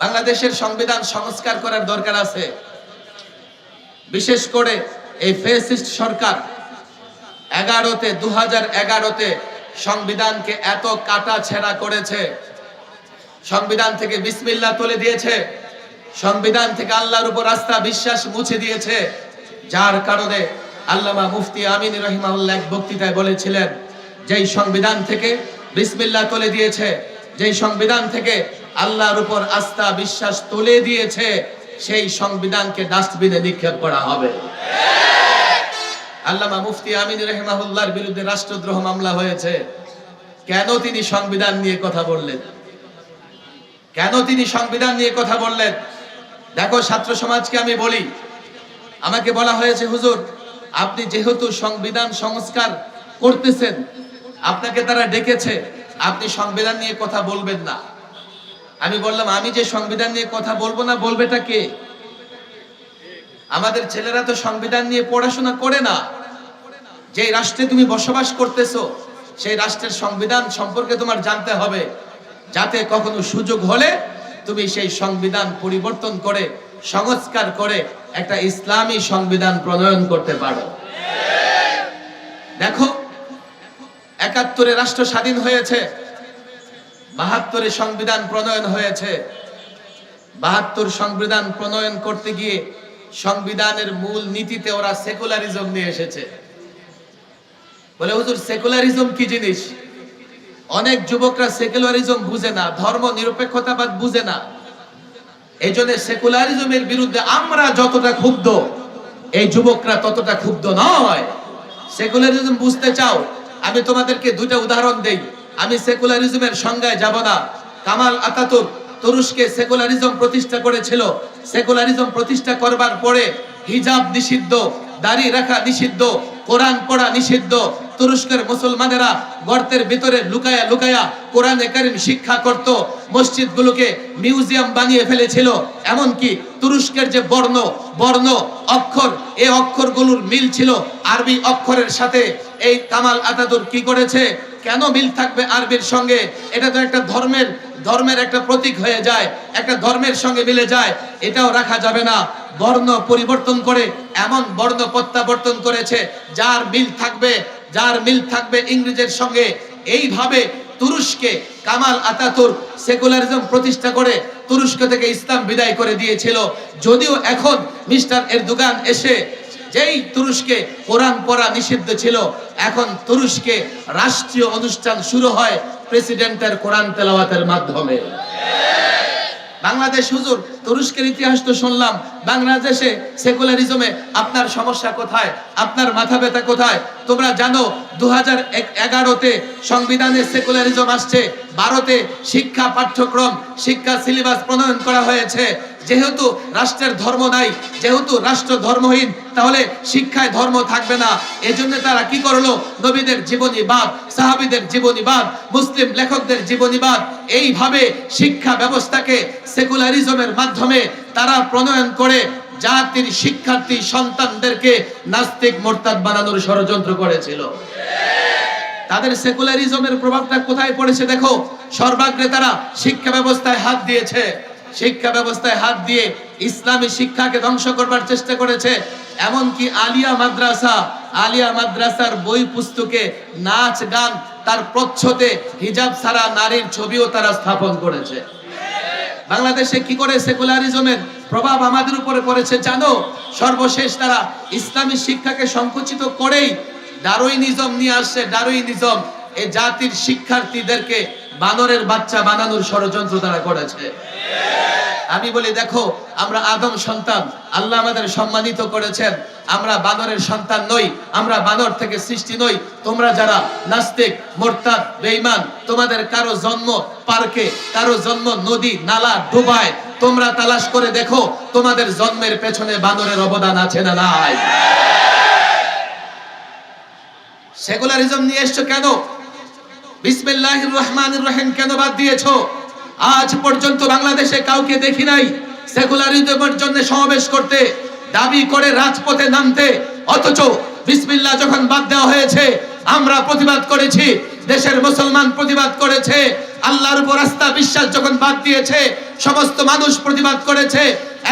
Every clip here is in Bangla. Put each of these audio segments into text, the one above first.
বাংলাদেশের সংবিধান সংস্কার করার দরকার আছে। বিশেষ করে এই ফেসিস্ট সরকার এগারোতে দু হাজার এগারোতে সংবিধানকে এত কাটা ছেঁড়া করেছে। সংবিধান থেকে বিসমিল্লা তুলে দিয়েছে। সংবিধান থেকে আল্লাহর উপর আস্থা বিশ্বাস মুছে দিয়েছে। যার কারণে আল্লামা মুফতি আমিন রহিমাউল্লাহ এক বক্তৃতায় বলেছিলেন, যেই সংবিধান থেকে বিসমিল্লাহ তুলে দিয়েছে, যেই সংবিধান থেকে আল্লাহর উপর আস্থা বিশ্বাস তুলে দিয়েছে, সেই সংবিধানকে ডাস্টবিনে নিক্ষেপ করা হবে। আল্লামা মুফতি আমিন রহিমাহুল্লাহর বিরুদ্ধে রাষ্ট্রদ্রোহ মামলা হয়েছে। কেন তিনি সংবিধান নিয়ে কথা বললেন? কেন তিনি সংবিধান নিয়ে কথা বললেন? দেখো, ছাত্র সমাজকে আমি বলি, আমাকে বলা হয়েছে, হুজুর, আপনি যেহেতু সংবিধান সংস্কার করতেছেন, আপনাকে তারা ডেকেছে, আপনি সংবিধান নিয়ে কথা বলবেন না। আমি বললাম, আমি যে সংবিধান নিয়ে কথা বলব না, বলবেটা কে? আমাদের ছেলেরা তো সংবিধান নিয়ে পড়াশোনা করে না। যে রাষ্ট্রে তুমি বসবাস করতেছো, সেই রাষ্ট্রের সংবিধান সম্পর্কে তোমার জানতে হবে। যাতে কখনো সুযোগ হলে তুমি সেই সংবিধান পরিবর্তন করে, সংস্কার করে একটা ইসলামী সংবিধান প্রণয়ন করতে পারো। দেখো, একাত্তরে রাষ্ট্র স্বাধীন হয়েছে। বাহাত্তরে সংবিধান প্রণয়ন হয়েছে। বাহাত্তর সংবিধান প্রণয়ন করতে গিয়ে সংবিধানের মূল নীতিতে ওরা সেকুলারিজম নিয়ে এসেছে। বলে, হুজুর, সেকুলারিজম কি জিনিস? অনেক যুবকরা সেকুলারিজম বুঝে না ধর্ম নিরপেক্ষতাবাদ বুঝে না। এই জন্য সেকুলারিজমের বিরুদ্ধে আমরা যতটা ক্ষুব্ধ, এই যুবকরা ততটা ক্ষুব্ধ নয়। সেকুলারিজম বুঝতে চাও, আমি তোমাদেরকে দুইটা উদাহরণ দেই। আমি সেকুলারিজমের সংজ্ঞায় যাব না। কামাল আতাতুর তুরস্কে সেকুলারিজম প্রতিষ্ঠা করেছিল। সেকুলারিজম প্রতিষ্ঠা করবার পরে হিজাব নিষিদ্ধ, দাড়ি রাখা নিষিদ্ধ, কোরআন পড়া নিষিদ্ধ। তুরস্কের মুসলমানেরা গর্তের ভিতরে লুকায়া লুকায়া কোরআনে কারিম শিক্ষা করত। মসজিদগুলোকে মিউজিয়াম বানিয়ে ফেলেছিল। এমনকি তুরস্কের যে বর্ণ বর্ণ অক্ষর এই অক্ষরগুলোর মিল ছিল আরবি অক্ষরের সাথে। এই কামাল আতাদুর কি করেছে? কেন মিল থাকবে আরবির সঙ্গে? এটা তো একটা ধর্মের ধর্মের একটা প্রতীক হয়ে যায়। একটা ধর্মের সঙ্গে মিলে যায়। এটাও রাখা যাবে না। বর্ণ পরিবর্তন করে, এমন বর্ণ প্রত্যাবর্তন করেছে, যার মিল থাকবে, যার মিল থাকবে ইংরেজের সঙ্গে। এইভাবে তুরস্কে কামাল আতাতুর সেকুলারিজম প্রতিষ্ঠা করে তুরস্ক থেকে ইসলাম বিদায় করে দিয়েছিল। যদিও এখন মিস্টার এরদোগান এসে যেই তুরস্কে কোরআন পড়া নিষিদ্ধ ছিল, এখন তুরস্কে রাষ্ট্রীয় অনুষ্ঠান শুরু হয় প্রেসিডেন্টের কোরআন তেলাওয়াতের মাধ্যমে। বাংলাদেশ, হুজুর, তুরস্কের ইতিহাস তো শুনলাম। বাংলাদেশে সেকুলারিজমে আপনার সমস্যা কোথায়? আপনার মাথা ব্যথা কোথায়? তোমরা জানো দু হাজার এগারোতে সংবিধানে সেকুলারিজম আসছে। ভারতে শিক্ষা পাঠ্যক্রম, শিক্ষা সিলেবাস প্রণয়ন করা হয়েছে। যেহেতু রাষ্ট্রের ধর্ম নাই, যেহেতু রাষ্ট্র ধর্মহীন, তাহলে শিক্ষায় ধর্ম থাকবে না। এজন্য তারা কি করল? নবীদের জীবনীবাদ সাহাবিদের জীবনীবাদ মুসলিম লেখকদের জীবনীবাদ এইভাবে শিক্ষা ব্যবস্থাকে সেকুলারিজমের মাধ্যমে তারা প্রণয়ন করে জাতির শিক্ষার্থী সন্তানদেরকে নাস্তিক মোরতাদ বানানোর ষড়যন্ত্র করেছিল। তাদের সেকুলারিজমের প্রভাবটা কোথায় পড়েছে দেখো? সর্বাগ্রে তারা শিক্ষা ব্যবস্থায় হাত দিয়েছে। শিক্ষা ব্যবস্থায় হাত দিয়ে ইসলামী শিক্ষাকে ধ্বংস করবার চেষ্টা করেছে, এমনকি আলিয়া মাদ্রাসা, আলিয়া মাদ্রাসার বই পুস্তকে নাচ, গান তার প্রচ্ছদে হিজাব ছাড়া নারীর ছবিও তারা স্থাপন করেছে। বাংলাদেশে কি করে সেকুলারিজমের প্রভাব আমাদের উপরে পড়েছে জানো? সর্বশেষ তারা ইসলামী শিক্ষাকে সংকুচিত করেই ডারুইনিজম নিয়ে আসছে। ডারুইনিজম এই জাতির শিক্ষার্থীদেরকে বানরের বাচ্চা বানানোর ষড়যন্ত্র তারা করেছে। আমি বলি, দেখো, আমরা আদম সন্তান, আল্লাহ আমাদের সম্মানিত করেছেন। আমরা বানরের সন্তান নই, আমরা বানর থেকে সৃষ্টি নই। তোমরা যারা নাস্তিক, মোরতাদ, বেঈমান, তোমাদের কারও জন্ম পার্কে, কারও জন্ম নদী, নালা, ডুবায়, তোমরা তালাশ করে দেখো, তোমাদের জন্মের পেছনে বানরের অবদান আছে না নাই। সেকুলারিজম নিয়ে এসছো কেন? বিসমিল্লাহির রহমানির রহিম কেন বাদ দিয়েছ? আজ পর্যন্ত বাংলাদেশে কাউকে দেখি নাই সেকুলারিজমের জন্য সমাবেশ করতে, দাবি করে রাজপথে নামতে, অথচ বিসমিল্লাহ যখন বাদ দেওয়া হয়েছে, আমরা প্রতিবাদ করেছি, দেশের মুসলমান প্রতিবাদ করেছে, আল্লাহর উপর আস্থা, বিশ্বাস যখন বাদ দিয়েছে, সমস্ত মানুষ প্রতিবাদ করেছে,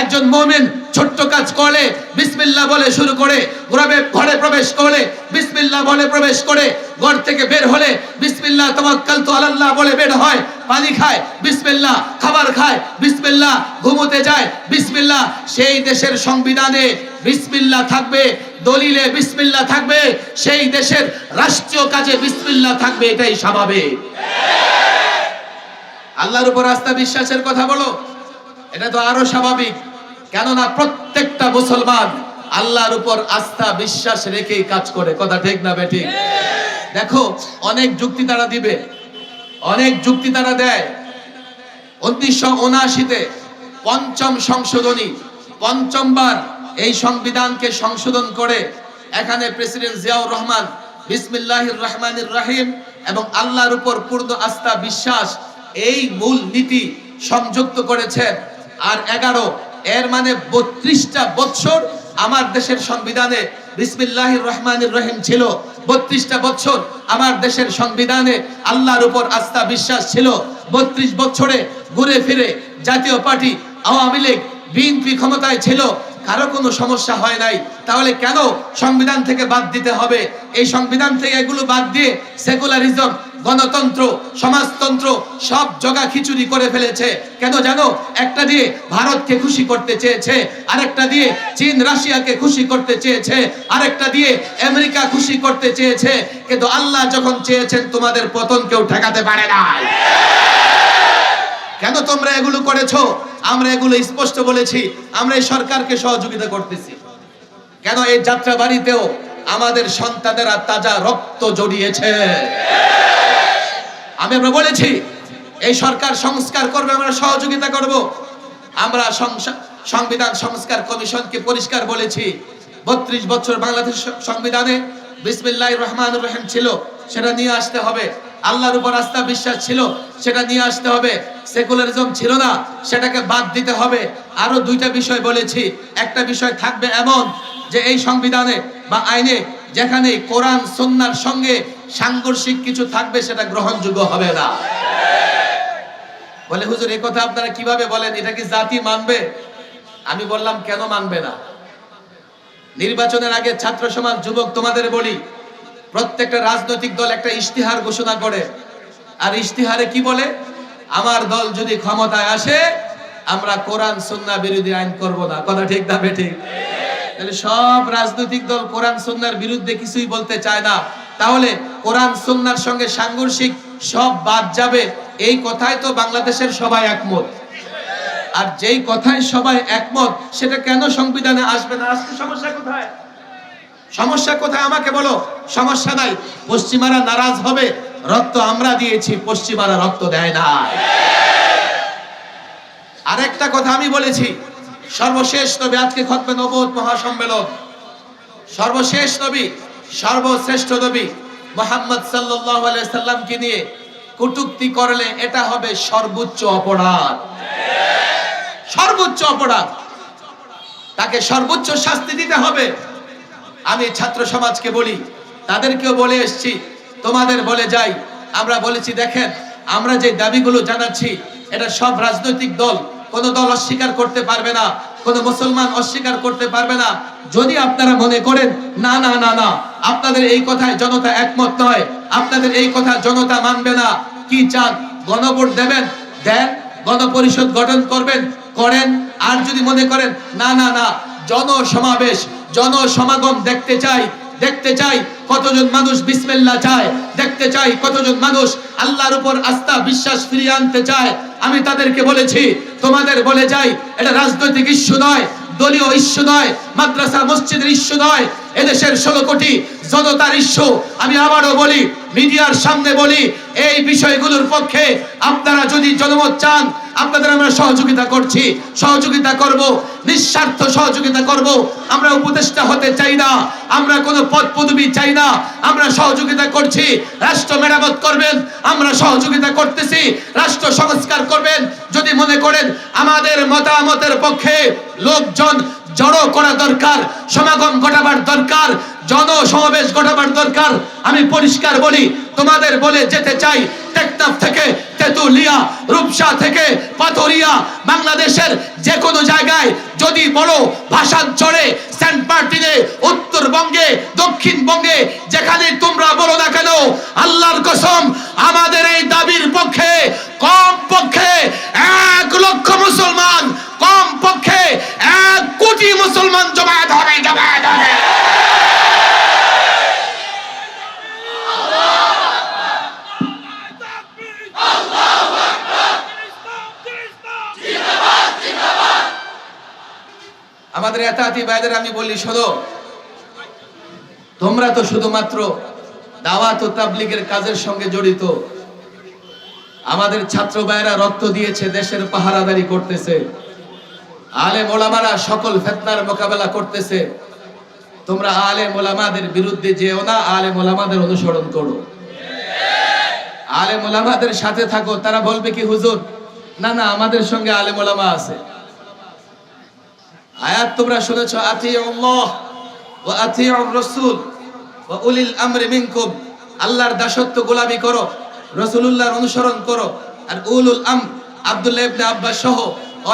একজন মোমেন ছোট্ট কাজ করলে বিসমিল্লাহ বলে শুরু করে, ঘরে ঘরে প্রবেশ করলে বিসমিল্লাহ বলে প্রবেশ করে, ঘর থেকে বের হলে বিসমিল্লা বিসমিল্লাহ তাওয়াক্কালতু আলাল্লাহ বলে বের হয়, পানি খায়, বিসমিল্লাহ খাবার খায়, বিসমিল্লাহ ঘুমোতে যায়, বিসমিল্লাহ সেই দেশের সংবিধানে বিসমিল্লা থাকবে, দলিলে বিসমিল্লা থাকবে, সেই দেশের রাষ্ট্রীয় কাজে বিসমিল্লা থাকবে, এটাই স্বাভাবিক। আল্লাহর উপর আস্থা বিশ্বাসের কথা বলো, এটা তো আরও স্বাভাবিক। কেননা প্রত্যেকটা মুসলমান আল্লাহর উপর আস্থা, বিশ্বাস রেখেই কাজ করে। কথা ঠিক না বেঠিক দেখো, অনেক যুক্তি তারা দিবে। অনেক যুক্তি তারা দেয়। উনিশশো উনআশিতে পঞ্চম সংশোধনী পঞ্চমবার এই সংবিধানকে সংশোধন করে এখানে প্রেসিডেন্ট জিয়াউর রহমান বিসমিল্লাহির রহমানির রহিম এবং আল্লাহর উপর পূর্ণ আস্থা, বিশ্বাস এই মূল নীতি সংযুক্ত করেছেন। আর এগারো এর মানে বত্রিশটা বৎসর আমার দেশের সংবিধানে বিসমিল্লাহির রহমানির রহিম ছিল। বত্রিশটা বছর আমার দেশের সংবিধানে আল্লাহর উপর আস্থা বিশ্বাস ছিল। বত্রিশ বছরে ঘুরে ফিরে জাতীয় পার্টি আওয়ামী লীগ, বিএনপি ক্ষমতায় ছিল। কারও কোনো সমস্যা হয় নাই, তাহলে কেন সংবিধান থেকে বাদ দিতে হবে? এই সংবিধান থেকে এগুলো বাদ দিয়ে সেকুলারিজম, গণতন্ত্র, সমাজতন্ত্র সব জগা খিচুড়ি করে ফেলেছে। কেন জানো? একটা দিয়ে ভারতকে খুশি করতে চেয়েছে, আরেকটা দিয়ে চীন, রাশিয়াকে খুশি করতে চেয়েছে, আরেকটা দিয়ে আমেরিকা খুশি করতে চেয়েছে। কিন্তু আল্লাহ যখন চেয়েছেন, তোমাদের পতন কেউ ঠেকাতে পারে না কেন তোমরা এগুলো করেছ? আমরা এগুলো স্পষ্ট বলেছি, আমরা এই সরকারকে সহযোগিতা করতেছি। কেন এই যাত্রা বাড়িতেও আমাদের সন্তানেরা তাজা রক্ত জড়িয়েছে? আমি আমরা বলেছি, এই সরকার সংস্কার করবে, আমরা সহযোগিতা করব। আমরা সংবিধান সংস্কার কমিশনকে পরিষ্কার বলেছি, বত্রিশ বছর বাংলাদেশ সংবিধানে বিসমিল্লাহ রহমান রহিম ছিল, সেটা নিয়ে আসতে হবে। আল্লাহর উপর আস্থা বিশ্বাস ছিল, সেটা নিয়ে আসতে হবে। সেকুলারিজম ছিল না, সেটাকে বাদ দিতে হবে। আরও দুইটা বিষয় বলেছি। একটা বিষয় থাকবে এমন যে এই সংবিধানে বা আইনে যেখানে কোরআন সন্ন্যার সঙ্গে সাংঘর্ষিক কিছু থাকবে, সেটা গ্রহণযোগ্য হবে না। বলে, হুজুর এই কথা আপনারা কীভাবে বলেন? এটা কি জাতি মানবে? আমি বললাম, কেন মানবে না? নির্বাচনের আগে ছাত্র সমাজ, যুবক, তোমাদের বলি প্রত্যেকটা রাজনৈতিক দল একটা ইশতিহার ঘোষণা করে। আর ইশতিহারে কি বলে? আমার দল যদি ক্ষমতায় আসে, আমরা কোরআন, সুন্নাহ বিরোধী আইন করব না। কথা ঠিক না বেঠিক? তাহলে সব রাজনৈতিক দল কোরআন সুন্নার বিরুদ্ধে কিছুই বলতে চায় না। তাহলে কোরআন সুন্নার সঙ্গে সাংঘর্ষিক সব বাদ যাবে। এই কথাই তো বাংলাদেশের সবাই একমত। আর যেই কথায় সবাই একমত, সেটা কেন সংবিধানে আসবে না? আজকে সমস্যা কোথায়? সমস্যা কোথায় আমাকে বলো? সমস্যা নাই। পশ্চিমারা নারাজ হবে, রক্ত আমরা দিয়েছি, পশ্চিমারা রক্ত দেয় না আরেকটা কথা আমি বলেছি, সর্বশেষ নবী, আজকে খতমে নবুত মহাসম্মেলন। সর্বশেষ নবী, সর্বশ্রেষ্ঠ নবী মোহাম্মদ সাল্লাল্লাহু আলাইহি সাল্লামকে নিয়ে কটুক্তি করলে এটা হবে সর্বোচ্চ অপরাধ। সর্বোচ্চ অপরাধ। তাকে সর্বোচ্চ শাস্তি দিতে হবে। আমি ছাত্র সমাজকে বলি, তাদেরকেও বলে এসছি, তোমাদের বলে যাই। আমরা বলেছি, দেখেন, আমরা যে দাবিগুলো জানাচ্ছি, এটা সব রাজনৈতিক দল, কোন দল অস্বীকার করতে পারবে না, কোন মুসলমান অস্বীকার করতে পারবে না। যদি আপনারা মনে করেন, না না না না, আপনাদের এই কথায় জনতা একমত নয়, আপনাদের এই কথা জনতা মানবে না, কি চান? গণভোট দেবেন, দেন, গণপরিষদ গঠন করবেন, করেন, আর যদি মনে করেন, না না না, জনসমাবেশ জনসমাগম দেখতে চাই দেখতে চাই কতজন মানুষ বিসমিল্লাহ চায়, দেখতে চাই কতজন মানুষ আল্লাহর উপর আস্থা, বিশ্বাস ফিরিয়ে আনতে চায়। আমি তাদেরকে বলেছি, তোমাদের বলে যাই, এটা রাজনৈতিক ইস্যু নয়, দলীয় ইস্যু নয়, মাদ্রাসা, মসজিদের ইস্যু নয়, এদেশের ষোলো কোটি জনতার ইস্যু। আমি আবারও বলি, মিডিয়ার সামনে বলি, এই বিষয়গুলোর পক্ষে আপনারা যদি জনমত চান আপনাদের আমরা সহযোগিতা করছি, সহযোগিতা করব, নিঃস্বার্থ সহযোগিতা করব। আমরা উপদেষ্টা হতে চাই না, আমরা কোনো পদ পদবি চাই না। আমরা সহযোগিতা করছি, রাষ্ট্র মেরামত করবেন, আমরা সহযোগিতা করতেছি, রাষ্ট্র সংস্কার করবেন। যদি মনে করেন আমাদের মতামতের পক্ষে লোকজন জড়ো করা দরকার, সমাগম ঘটাবার দরকার, জনসমাবেশ ঘটাবার দরকার, আমি পরিষ্কার বলি তোমাদের বলে যেতে চাই। টেকনাফ থেকে তেতুলিয়া, রূপসা থেকে পাথরিয়া, বাংলাদেশের যে কোনো জায়গায় যদি বড় ভাষাঞ্চলে সেন্ট মার্টিনে, উত্তরবঙ্গে, দক্ষিণবঙ্গে, যেখানে তোমরা বলো না কেন, আল্লাহর কসম, আমাদের এই দাবির পক্ষে কম পক্ষে এক লক্ষ মুসলমান কম পক্ষে এক কোটি মুসলমান জমায়েত হবে জমায়েত হবে। তোমরা তো শুধুমাত্র দাওয়াত ও তাবলিগের কাজের সঙ্গে জড়িত। আমাদের ছাত্র রক্ত দিয়েছে, দেশের পাহারাদারি করতেছে। আলেম ওলামারা সকল ফেতনার মোকাবেলা করতেছে। তোমরা আলেম ওলামাদের বিরুদ্ধে যেও না, আলেম ওলামাদের অনুসরণ করো। আলেম ওলামাদের সাথে থাকো, তারা বলবে কি, হুজুর, না না, আমাদের সঙ্গে আলেম ওলামা আছে। আয়াত তোমরা শুনেছো, আতিউল্লাহ ওয়া আতিউর রাসূল ওয়া উলিল আমরি মিনকুম। আল্লাহর দাসত্ব গোলামি করো, রাসূলুল্লাহর অনুসরণ করো। আর উলুল আম আব্দুল্লাহ ইবনে আব্বাস সহ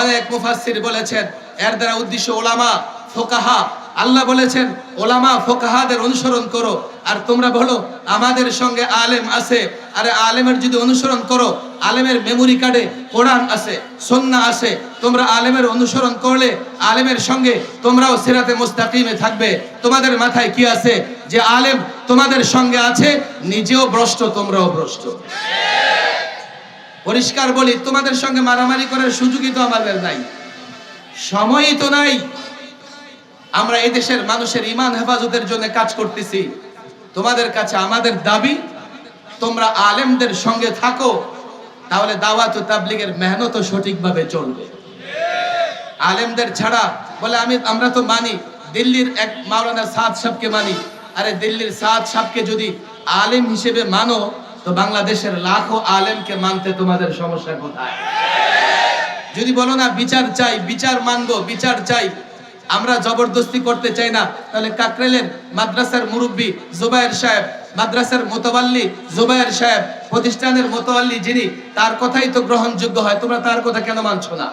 অনেক মুফাসসির বলেছেন, এর দ্বারা উদ্দেশ্য ওলামা, ফোকাহা। আল্লাহ বলেছেন, ওলামা, ফোকাহাদের অনুসরণ করো। আর তোমরা বলো, আমাদের সঙ্গে আলেম আছে, আরে আলেমের যদি অনুসরণ করো আলেমের মেমোরি কার্ডে কোরআন আছে সন্না আছে। তোমরা আলেমের অনুসরণ করলে, আলেমের সঙ্গে তোমরাও সিরাতে মুস্তাকিমে থাকবে। তোমাদের মাথায় কি আছে? যে আলেম তোমাদের সঙ্গে আছে, নিজেও ভ্রষ্ট, তোমরাও ভ্রষ্ট। পরিষ্কার বলি, তোমাদের সঙ্গে মারামারি করার সুযোগই তো আমাদের নাই। সময়ই তো নাই। আমরা এদেশের মানুষের ইমান হেফাজতের জন্য কাজ করতেছি। তোমাদের কাছে আমাদের দাবি, তোমরা আলেমদের সঙ্গে থাকো তাহলে দাওয়াত ও তাবলিগের মেহনত সঠিকভাবে চলবে। আলেমদের ছাড়া বলে আমি, আমরা তো মানি, দিল্লির এক মাওলানা সাদ সাহেবকে মানি। আরে দিল্লির সাদ সাহেবকে যদি আলেম হিসেবে মানো, তো বাংলাদেশের লাখো আলেমকে মানতে তোমাদের সমস্যা কোথায়? যদি বলো না, বিচার চাই, বিচার মানবো, বিচার চাই। আমরা জবরদস্তি করতে চাই না। তাহলে কাকরেলের মাদ্রাসার মুরব্বী জুবায়ের সাহেব মাদ্রাসার মোতাবাল্লি জুবায়ের সাহেব, প্রতিষ্ঠানের মোতাবাল্লি যিনি, তার কথাই তো গ্রহণযোগ্য হয়। তোমরা তার কথা কেন মানছো না?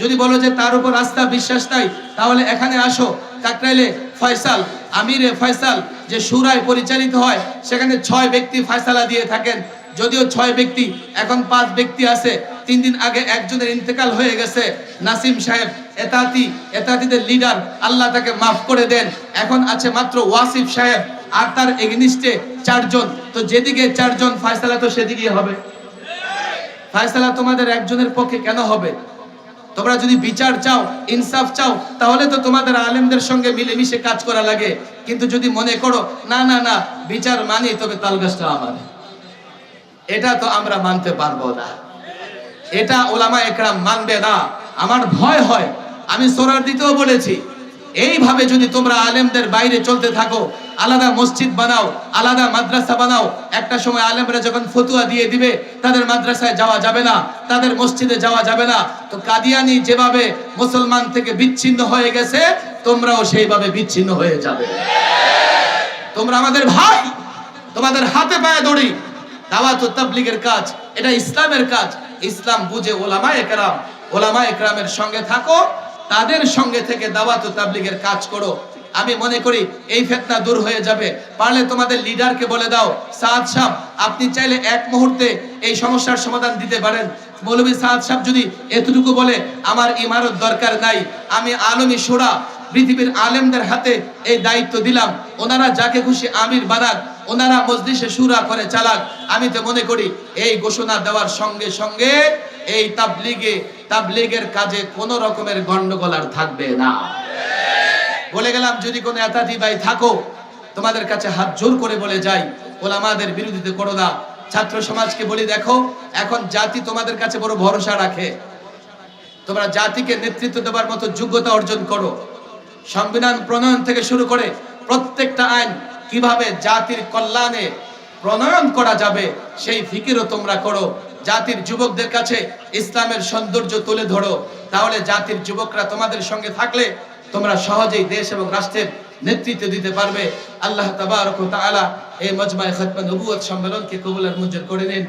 যদি বলো যে তার উপর আস্থা, বিশ্বাস নাই, তাহলে এখানে আসো। কাকরাইলে ফয়সাল, আমিরে ফয়সাল, যে সুরায় পরিচালিত হয়, সেখানে ছয় ব্যক্তি ফয়সালা দিয়ে থাকেন। যদিও ছয় ব্যক্তি, এখন পাঁচ ব্যক্তি আছে। তিন দিন আগে একজনের ইন্তেকাল হয়ে গেছে। নাসিম সাহেব, এতাতি, এতাতিদের লিডার আল্লাহ তাকে মাফ করে দেন। এখন আছে মাত্র ওয়াসিফ সাহেব। আর তার এগনিস্টে চারজন। তো যেদিকে চারজন, ফয়সালা তো সেদিকেই হবে। ফয়সালা তোমাদের একজনের পক্ষে কেন হবে? তোমরা যদি বিচার চাও, ইনসাফ চাও, তাহলে তো তোমাদের আলেমদের সঙ্গে মিলেমিশে কাজ করা লাগে। কিন্তু যদি মনে করো, না না না, বিচার মানি, তবে তালগাছটা আমার। এটা তো আমরা মানতে পারব না। এটা ওলামা একরাম মানবে না। আমার ভয় হয়। আমি সোরার দিতেও বলেছি। এইভাবে যদি তোমরা আলেমদের বাইরে চলতে থাকো, আলাদা মসজিদ বানাও, আলাদা মাদ্রাসা বানাও, একটা সময় আলেমরা যখন ফতুয়া দিয়ে দিবে, তাদের মাদ্রাসায় যাওয়া যাবে না, তাদের মসজিদে যাওয়া যাবে না। তো কাদিয়ানি যেভাবে মুসলমান থেকে বিচ্ছিন্ন হয়ে গেছে, তোমরাও সেইভাবে বিচ্ছিন্ন হয়ে যাবে। তোমরা আমাদের ভাই, তোমাদের হাতে পায়ে দড়ি। দাওয়াত ও তাবলিগের কাজ, এটা ইসলামের কাজ। ইসলাম বুঝে ওলামা একরাম ওলামা একরামের সঙ্গে থাকো তাদের সঙ্গে থেকে দাওয়াত তাবলিগের কাজ করো। আমি মনে করি এই ফেতনা দূর হয়ে যাবে। পারলে তোমাদের লিডারকে বলে দাও, সাদ সাহ, আপনি চাইলে এক মুহূর্তে এই সমস্যার সমাধান দিতে পারেন। মৌলভী সাদ সাহ যদি এতটুকু বলে, আমার ইমারত দরকার নাই, আমি আলমী সোরা, পৃথিবীর আলেমদের হাতে এই দায়িত্ব দিলাম। ওনারা যাকে খুশি আমির বানাক, ওনারা মসজিদে সুরা করে চালাক। আমি তো মনে করি এই ঘোষণা দেওয়ার সঙ্গে সঙ্গে এই তাবলিগে, তাবলিগের কাজে কোনো রকমের গন্ডগোল আর থাকবে না। বলে গেলাম, যদি কোনো এতাতি ভাই থাকো, তোমাদের কাছে হাত জোর করে বলে যাই, ওলামাদের বিরোধিতা করো না। ছাত্র সমাজকে বলি, দেখো, এখন জাতি তোমাদের কাছে বড় ভরসা রাখে। তোমরা জাতিকে নেতৃত্ব দেওয়ার মতো যোগ্যতা অর্জন করো। সংবিধান প্রণয়ন থেকে শুরু করে প্রত্যেকটা আইন কীভাবে জাতির কল্যাণে প্রণয়ন করা যাবে, সেই ফিকিরও তোমরা করো। জাতির যুবকদের কাছে ইসলামের সৌন্দর্য তুলে ধরো। তাহলে জাতির যুবকরা তোমাদের সঙ্গে থাকলে তোমরা সহজেই দেশ এবং রাষ্ট্রের নেতৃত্ব দিতে পারবে। আল্লাহ তাবারক তাআলা এই মজমায়ে খতমে নবুয়ত সম্মেলনকে কবুল আর মঞ্জুর করে নিন।